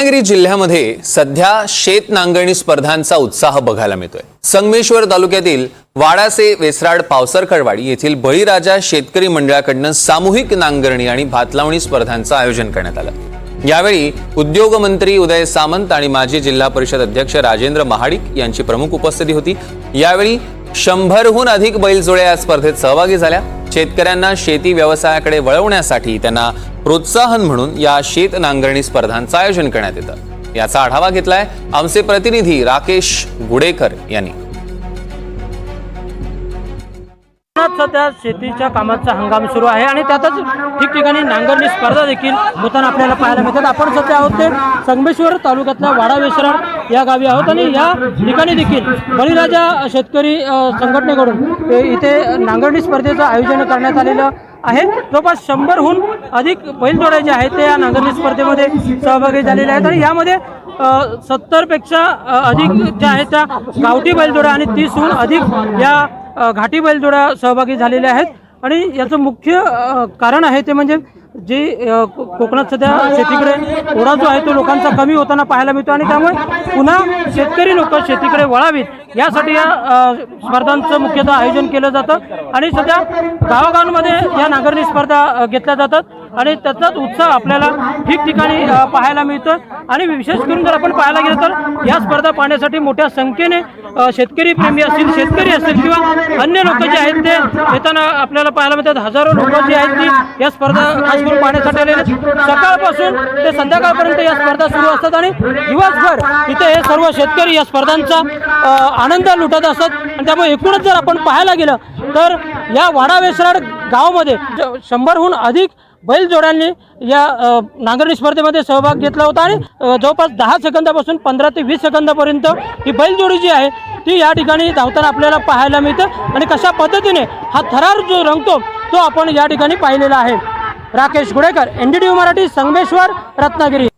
रत्नागिरी जिल्ह्यामध्ये सध्या शेत नांगरणी स्पर्धांचा उत्साह बघायला मिळतोय. संगमेश्वर तालुक्यातील वाडासे वेसराड पावसरखडवाडी येथील बळीराजा शेतकरी मंडळाकडनं सामूहिक नांगरणी आणि भातलावणी स्पर्धांचं आयोजन करण्यात आलं. यावेळी उद्योग मंत्री उदय सामंत आणि माजी जिल्हा परिषद अध्यक्ष राजेंद्र महाडिक यांची प्रमुख उपस्थिती होती. यावेळी शंभरहून अधिक बैलजोड्या या स्पर्धेत सहभागी झाल्या. शेतकऱ्यांना शेती व्यवसायाकडे वळवण्यासाठी त्यांना प्रोत्साहन म्हणून या शेत नांगरणी स्पर्धांचं आयोजन करण्यात येतं. याचा आढावा घेतलाय आमचे प्रतिनिधी राकेश गुडेकर यांनी. सध्या शेतीच्या कामाचा हंगाम सुरू आहे आणि त्यातच ठिकठिकाणी नांगरणी स्पर्धा देखील होताना आपल्याला पाहायला मिळतात. आपण सध्या आहोत ते संगमेश्वर तालुक्यातल्या वाडा विश्राम या गावी आहोत आणि या ठिकाणी देखील बळीराजा शेतकरी संघटनेकडून इथे नांगरणी स्पर्धेचं आयोजन करण्यात आलेलं आहे. जवळपास शंभरहून अधिक बैलजोड्या जे आहेत ते या नांगरणी स्पर्धेमध्ये सहभागी झालेले आहेत. आणि यामध्ये सत्तरपेक्षा अधिक ज्या आहेत त्या गावठी बैलजोड्या आणि तीसहून अधिक या घाटी बैलजोड्या सहभागी झालेल्या आहेत. आणि याचं मुख्य कारण आहे ते म्हणजे जे कोकणात सध्या शेतीकडे ओढा जो आहे तो लोकांचा कमी होताना पाहायला मिळतो आणि त्यामुळे पुन्हा शेतकरी लोक शेतीकडे वळावीत. यासाठी या स्पर्धांचं मुख्यतः आयोजन केलं जातं. आणि सध्या गावागावांमध्ये या नांगरणी स्पर्धा घेतल्या जातात. आणि त्याचाच उत्साह आपल्याला ठिकठिकाणी पाहायला मिळतो आणि विशेष करून जर आपण पाहायला गेलं तर या स्पर्धा पाहण्यासाठी मोठ्या संख्येने शेतकरी प्रेमी असतील शेतकरी असतील किंवा अन्य लोक जे आहेत ते येताना आपल्याला पाहायला मिळतात. हजारो लोक जे आहेत ती या स्पर्धा खास करून पाहण्यासाठी आलेले सकाळपासून ते संध्याकाळपर्यंत या स्पर्धा सुरू असतात आणि दिवसभर इथे हे सर्व शेतकरी या स्पर्धांचा आनंद लुटत असतात. आणि त्यामुळे एकूणच जर आपण पाहायला गेलं तर या वाडा वेसराड गावामध्ये शंभरहून अधिक बैलजोड्यांनी या नांगरणी स्पर्धेमध्ये सहभाग घेतला होता आणि जवळपास दहा सेकंदापासून पंधरा ते वीस सेकंदापर्यंत ही बैलजोडी जी आहे ती या ठिकाणी धावताना आपल्याला पाहायला मिळतं. आणि कशा पद्धतीने हा थरार जो रंगतो तो आपण या ठिकाणी पाहिलेला आहे. Rakesh Gudekar N D T Marathi Sangameshwar Ratnagiri.